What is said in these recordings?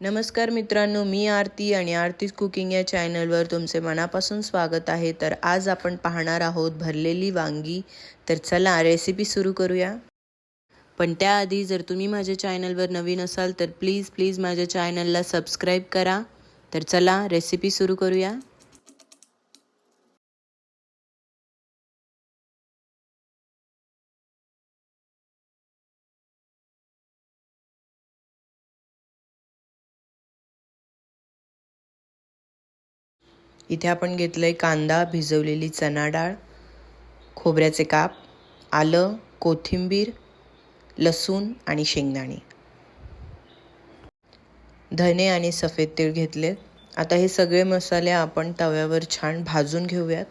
नमस्कार मित्रांनो मी आरती आणि आरतीज कुकिंग या चॅनलवर तुमचे मनापासून स्वागत आहे. तर आज आपण पाहणार आहोत भरलेली वांगी. तर चला रेसिपी सुरू करूया. पण त्याआधी जर तुम्ही माझ्या चॅनलवर नवीन असाल तर प्लीज प्लीज माझ्या चॅनलला सबस्क्राईब करा. तर चला रेसिपी सुरू करूया. इथे आपण घेतलं आहे कांदा भिजवलेली चणा डाळ खोबऱ्याचे काप आलं कोथिंबीर लसूण आणि शेंगदाणे. धने आणि सफेद तीळ घेतले आता हे सगळे मसाले आपण तव्यावर छान भाजून घेऊयात.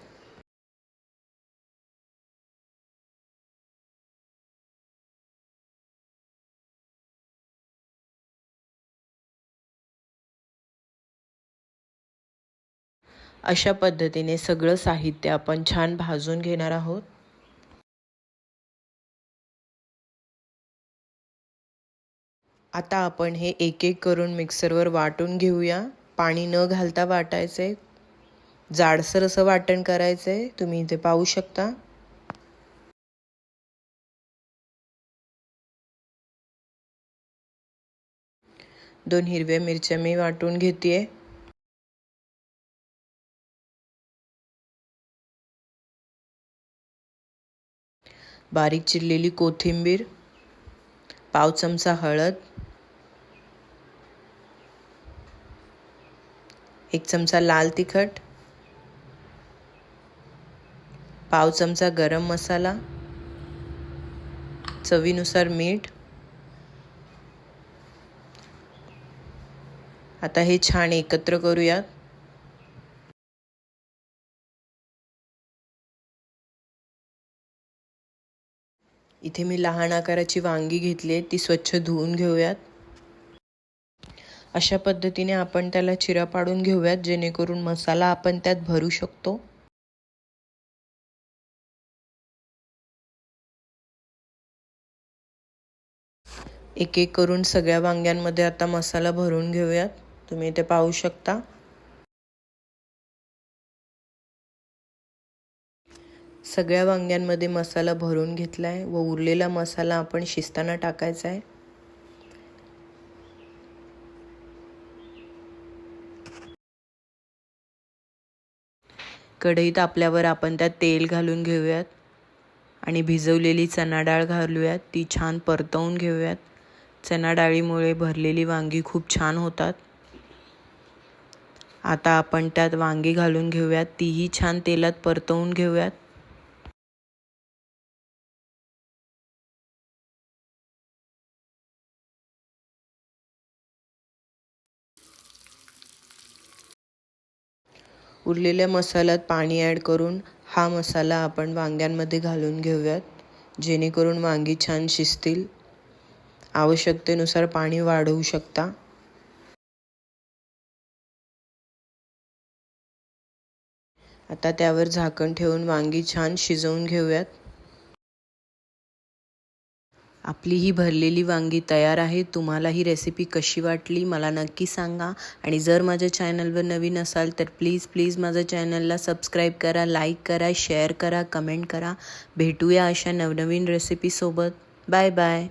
अशा पद्धतीने सगळं साहित्य आपण छान भाजून घेणार आहोत. आता आपण हे एक एक करून मिक्सरवर वाटून घेऊया. पाणी न घालता वाटायचं. आहे जाडसर असं वाटण करायचं. आहे तुम्ही इथे पाहू शकता. दोन हिरव्या मिरच्या मी वाटून घेते बारीक चिरलेली कोथिंबीर पाव चमचा हळद एक चमचा लाल तिखट पाव चमचा गरम मसाला चवीनुसार मीठ. आता हे छान एकत्र करूयात. इथे मी लहान आकाराची वांगी घेतली आहे ती स्वच्छ धुवून घेऊयात. अशा पद्धतीने आपण त्याला चिरा पाडून घेऊयात जेणेकरून मसाला आपण त्यात भरू शकतो. एक एक करून सगळ्या वांग्यांमध्ये आता मसाला भरून घेऊयात. तुम्ही इथे पाहू शकता. सगळ्या वांग्यांमध्ये मसाला भरून घेतला आहे व उरलेला मसाला आपण शिजताना टाकायचा आहे कढईत आपल्यावर आपण त्यात तेल घालून घेऊयात आणि भिजवलेली चणा डाळ घालूयात. ती छान परतवून घेऊयात. चणा डाळीमुळे भरलेली वांगी खूप छान होतात. आता आपण त्यात वांगी घालून घेऊयात. तीही छान तेलात परतवून घेऊयात. उरलेल्या मसाल्यात पाणी ॲड करून हा मसाला आपण वांग्यांमध्ये घालून घेऊयात. जेणेकरून वांगी छान शिजतील. आवश्यकतेनुसार पाणी वाढवू शकता. आता त्यावर झाकण ठेवून वांगी छान शिजवून घेऊयात. आपली ही भरलेली वांगी तयार आहे. तुम्हाला ही रेसिपी कशी वाटली मला नक्की सांगा. आणि जर माझ्या चॅनलवर नवीन असाल तर प्लीज प्लीज माझ्या चॅनलला सबस्क्राईब करा लाईक करा शेअर करा कमेंट करा. भेटूया अशा नवनवीन रेसिपीसोबत बाय बाय